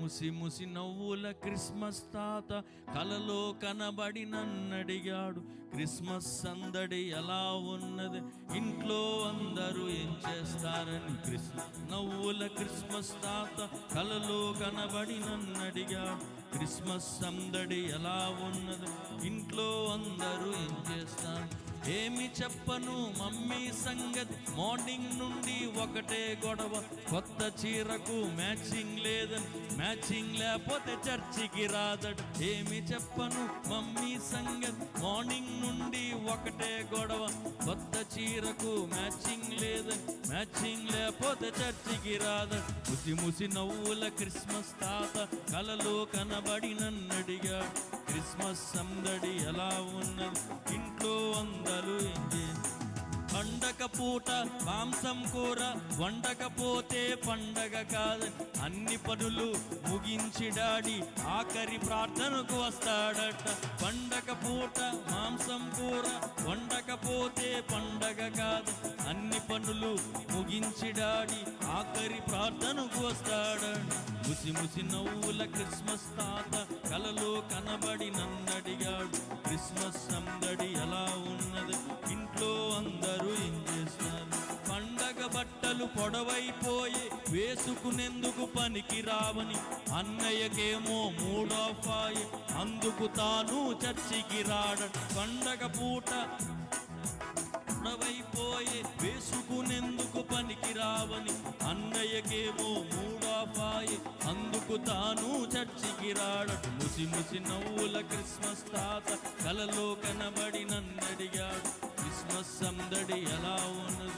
ముసి ముసి నవ్వుల క్రిస్మస్ తాత కలలో కనబడి నన్నడిగాడు. క్రిస్మస్ సందడి ఎలా ఉన్నది? ఇంట్లో అందరూ ఏం చేస్తారని క్రిస్మస్ నవ్వుల క్రిస్మస్ తాత కలలో కనబడి నన్నడిగాడు. క్రిస్మస్ సందడి ఎలా ఉన్నది? ఇంట్లో అందరూ ఏం చేస్తారు ఏమి చెప్పను మమ్మీ సంగతి? మార్నింగ్ నుండి ఒకటే గొడవ. కొత్త చీరకు మ్యాచింగ్ లేదని. మ్యాచింగ్ లేకపోతే చర్చికి రాదడు ఏమి చెప్పను మమ్మీ సంగతి? మార్నింగ్ నుండి ఒకటే గొడవ. కొత్త చీరకు మ్యాచింగ్ లేదని. మ్యాచింగ్ లేకపోతే చర్చికి రాదడు ముసి ముసి నవ్వుల క్రిస్మస్ తాత కలలో కనబడినన్నడిగా క్రిస్మస్ సందడి ఎలా ఉన్నది? పూట మాంసం కూర వండకపోతే పండగ కాదు. అన్ని పనులు ముగించి డాడి ఆఖరి ప్రార్థనకు వస్తాడట. పండగ పూట మాంసం కూర వండకపోతే పండగ కాదు. అన్ని పనులు ముగించి డాడి ఆఖరి ప్రార్థనకు వస్తాడట. ముసి ముసి నవ్వుల క్రిస్మస్ తాత కలలో కనబడి నన్నడిగాడు. క్రిస్మస్ సందడి ఎలా ఉన్నది? ఇంట్లో అందరూ ఏం చేస్తారు? పండగ బట్టలు పొడవైపోయి వేసుకునేందుకు పనికి రావని అన్నయ్యకేమో మూడోఫాయి అందుకు తాను చర్చికి రాడ పండగ పూట పొడవైపోయి వేసుకునేందుకు పనికి రావని అన్నయ్యకేమో అందుకు తాను చర్చికి రాడటు ముసి ముసి నవ్వుల క్రిస్మస్ తాత కలలో కనబడి నన్నడిగాడు. క్రిస్మస్ సందడి ఎలా ఉన్నది